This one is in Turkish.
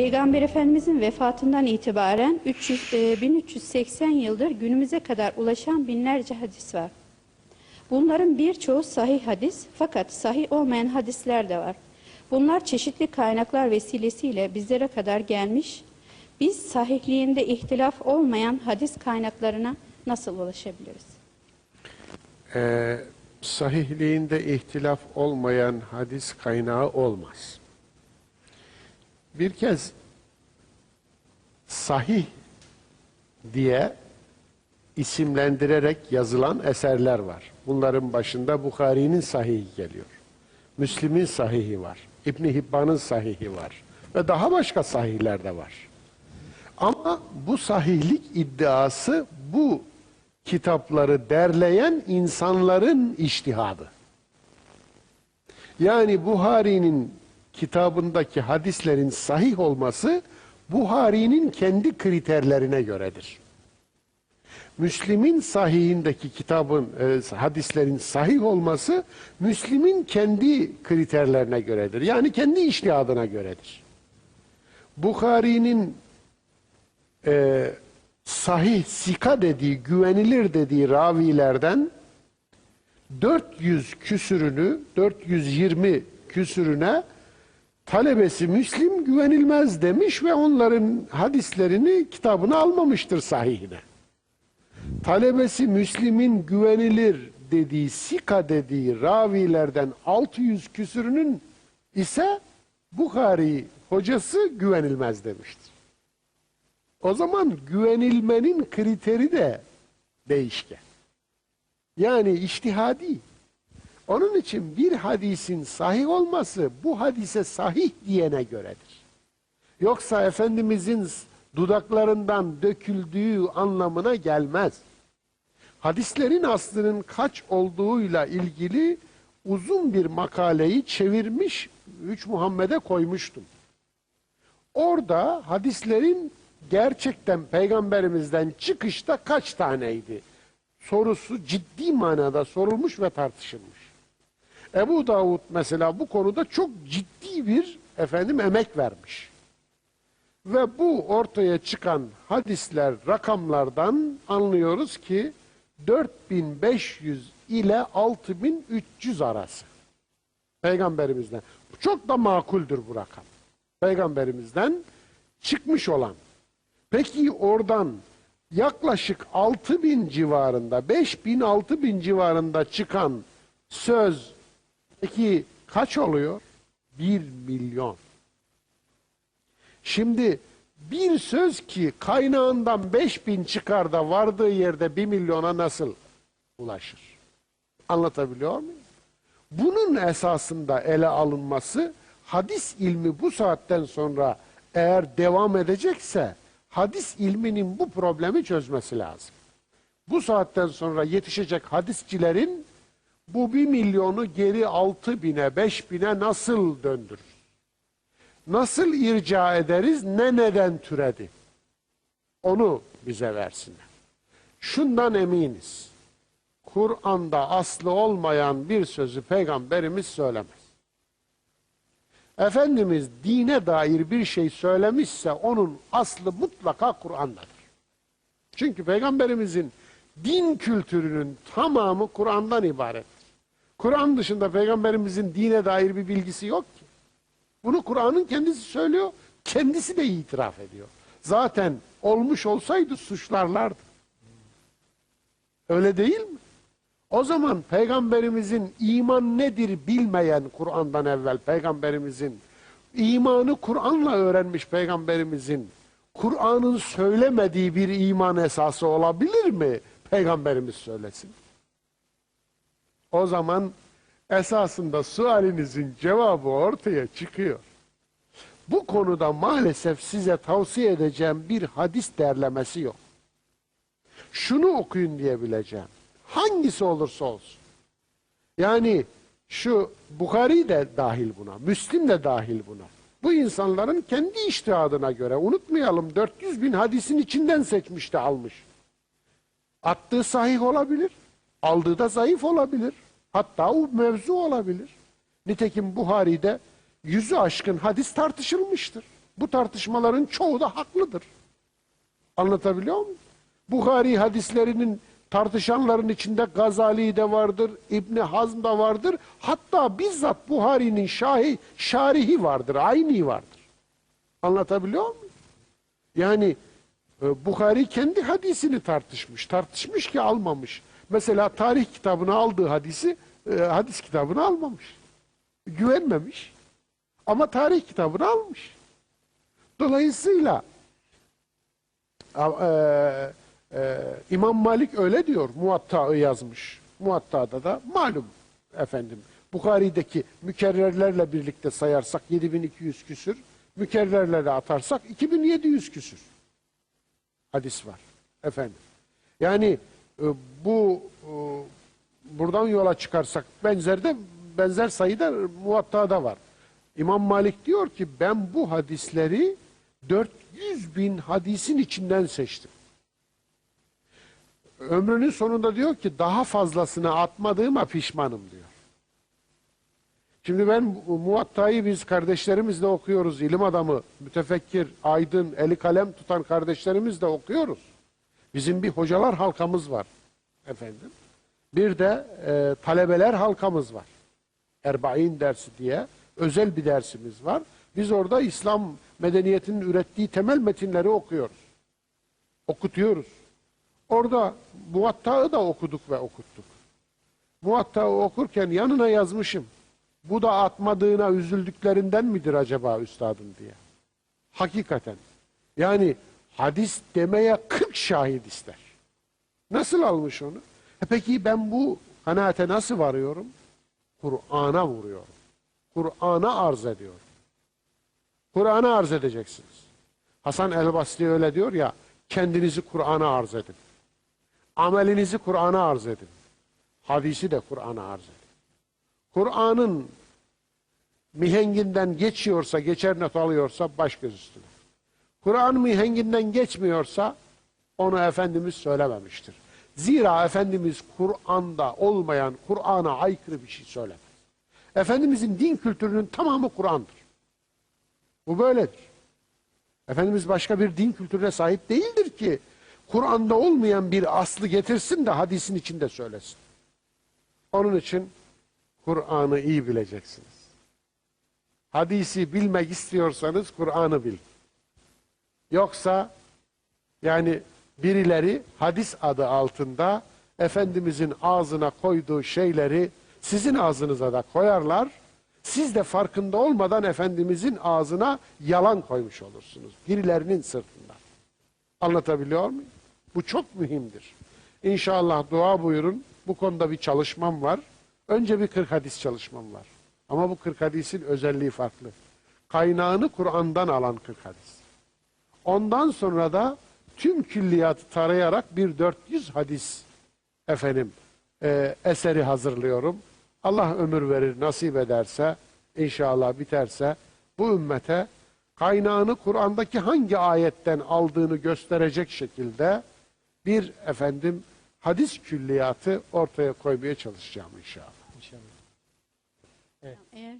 Peygamber Efendimizin vefatından itibaren 300, e, 1380 yıldır günümüze kadar ulaşan binlerce hadis var. Bunların birçoğu sahih hadis fakat sahih olmayan hadisler de var. Bunlar çeşitli kaynaklar vesilesiyle bizlere kadar gelmiş. Biz sahihliğinde ihtilaf olmayan hadis kaynaklarına nasıl ulaşabiliriz? Ee, sahihliğinde ihtilaf olmayan hadis kaynağı olmaz. Bir kez sahih diye isimlendirerek yazılan eserler var. Bunların başında Bukhari'nin sahihi geliyor. Müslim'in sahihi var. İbn Hibban'ın sahihi var. Ve daha başka sahihler de var. Ama bu sahihlik iddiası bu kitapları derleyen insanların iştihadı. Yani Buhari'nin kitabındaki hadislerin sahih olması Buhari'nin kendi kriterlerine göredir. Müslim'in sahihindeki kitabın, e, hadislerin sahih olması Müslim'in kendi kriterlerine göredir. Yani kendi iştihadına göredir. Bukhari'nin e, sahih, sika dediği, güvenilir dediği ravilerden 400 küsürünü, 420 küsürüne talebesi Müslim güvenilmez demiş ve onların hadislerini kitabına almamıştır sahihine. Talebesi Müslim'in güvenilir dediği, sika dediği ravilerden 600 küsürünün ise Bukhari hocası güvenilmez demiştir. O zaman güvenilmenin kriteri de değişken. Yani iştihadi. Onun için bir hadisin sahih olması bu hadise sahih diyene göredir. Yoksa Efendimizin dudaklarından döküldüğü anlamına gelmez. Hadislerin aslının kaç olduğuyla ilgili uzun bir makaleyi çevirmiş, Üç Muhammed'e koymuştum. Orada hadislerin gerçekten peygamberimizden çıkışta kaç taneydi? Sorusu ciddi manada sorulmuş ve tartışılmış. Ebu Davud mesela bu konuda çok ciddi bir efendim emek vermiş. Ve bu ortaya çıkan hadisler, rakamlardan anlıyoruz ki 4500 ile 6300 arası. Peygamberimizden. Çok da makuldür bu rakam. Peygamberimizden çıkmış olan. Peki oradan yaklaşık 6000 civarında, 5000 6000 civarında çıkan söz peki kaç oluyor? 1 milyon. Şimdi bir söz ki kaynağından 5000 çıkar da vardığı yerde 1 milyona nasıl ulaşır? Anlatabiliyor muyum? Bunun esasında ele alınması hadis ilmi bu saatten sonra eğer devam edecekse hadis ilminin bu problemi çözmesi lazım. Bu saatten sonra yetişecek hadisçilerin bu bir milyonu geri altı bine, beş bine nasıl döndürür? Nasıl irca ederiz, ne neden türedi? Onu bize versinler. Şundan eminiz. Kur'an'da aslı olmayan bir sözü peygamberimiz söylemez. Efendimiz dine dair bir şey söylemişse onun aslı mutlaka Kur'an'dadır. Çünkü peygamberimizin din kültürünün tamamı Kur'an'dan ibarettir. Kur'an dışında peygamberimizin dine dair bir bilgisi yok ki. Bunu Kur'an'ın kendisi söylüyor, kendisi de itiraf ediyor. Zaten olmuş olsaydı suçlarlardı. Öyle değil mi? O zaman peygamberimizin iman nedir bilmeyen Kur'an'dan evvel peygamberimizin imanı Kur'an'la öğrenmiş peygamberimizin Kur'an'ın söylemediği bir iman esası olabilir mi? Peygamberimiz söylesin. O zaman esasında sualinizin cevabı ortaya çıkıyor. Bu konuda maalesef size tavsiye edeceğim bir hadis derlemesi yok. Şunu okuyun diyebileceğim. Hangisi olursa olsun. Yani şu Bukhari de dahil buna, Müslim de dahil buna. Bu insanların kendi iştihadına göre unutmayalım 400 bin hadisin içinden seçmiş de almış. Attığı sahih olabilir, aldığı da zayıf olabilir. Hatta o mevzu olabilir. Nitekim Buhari'de yüzü aşkın hadis tartışılmıştır. Bu tartışmaların çoğu da haklıdır. Anlatabiliyor muyum? Buhari hadislerinin tartışanların içinde Gazali de vardır, İbni Hazm da vardır. Hatta bizzat Buhari'nin şahi, şarihi vardır, ayni vardır. Anlatabiliyor muyum? Yani e, Bukhari kendi hadisini tartışmış. Tartışmış ki almamış. Mesela tarih kitabına aldığı hadisi e, hadis kitabına almamış. Güvenmemiş. Ama tarih kitabını almış. Dolayısıyla e, e, İmam Malik öyle diyor. Muatta'ı yazmış. Muatta'da da malum efendim. Bukhari'deki mükerrerlerle birlikte sayarsak 7200 küsür. Mükerrerleri atarsak 2700 küsür hadis var. Efendim. Yani bu e, buradan yola çıkarsak benzer de benzer sayıda muvattada var. İmam Malik diyor ki ben bu hadisleri 400 bin hadisin içinden seçtim. Ömrünün sonunda diyor ki daha fazlasını atmadığıma pişmanım diyor. Şimdi ben Muvatta'yı biz kardeşlerimizle okuyoruz. İlim adamı, mütefekkir, aydın, eli kalem tutan kardeşlerimizle okuyoruz. Bizim bir hocalar halkamız var efendim. Bir de e, talebeler halkamız var. Erbain dersi diye özel bir dersimiz var. Biz orada İslam medeniyetinin ürettiği temel metinleri okuyoruz. Okutuyoruz. Orada Muvatta'yı da okuduk ve okuttuk. Muvatta'yı okurken yanına yazmışım. Bu da atmadığına üzüldüklerinden midir acaba üstadım diye. Hakikaten. Yani hadis demeye 40 şahit ister. Nasıl almış onu? E peki ben bu kanaate nasıl varıyorum? Kur'an'a vuruyorum. Kur'an'a arz ediyorum. Kur'an'a arz edeceksiniz. Hasan el-Basri öyle diyor ya, kendinizi Kur'an'a arz edin. Amelinizi Kur'an'a arz edin. Hadisi de Kur'an'a arz edin. Kur'an'ın mihenginden geçiyorsa, geçer not alıyorsa baş göz üstüne. Kur'an mihenginden geçmiyorsa onu Efendimiz söylememiştir. Zira Efendimiz Kur'an'da olmayan, Kur'an'a aykırı bir şey söylemez. Efendimizin din kültürünün tamamı Kur'an'dır. Bu böyledir. Efendimiz başka bir din kültürüne sahip değildir ki Kur'an'da olmayan bir aslı getirsin de hadisin içinde söylesin. Onun için Kur'an'ı iyi bileceksiniz. Hadisi bilmek istiyorsanız Kur'an'ı bil. Yoksa yani birileri hadis adı altında Efendimizin ağzına koyduğu şeyleri sizin ağzınıza da koyarlar. Siz de farkında olmadan Efendimizin ağzına yalan koymuş olursunuz. Birilerinin sırtından. Anlatabiliyor muyum? Bu çok mühimdir. İnşallah dua buyurun. Bu konuda bir çalışmam var. Önce bir 40 hadis çalışmam var. Ama bu 40 hadisin özelliği farklı. Kaynağını Kur'an'dan alan 40 hadis. Ondan sonra da tüm külliyatı tarayarak bir 400 hadis efendim e, eseri hazırlıyorum. Allah ömür verir, nasip ederse, inşallah biterse bu ümmete kaynağını Kur'an'daki hangi ayetten aldığını gösterecek şekilde bir efendim hadis külliyatı ortaya koymaya çalışacağım inşallah. İnşallah. Eğer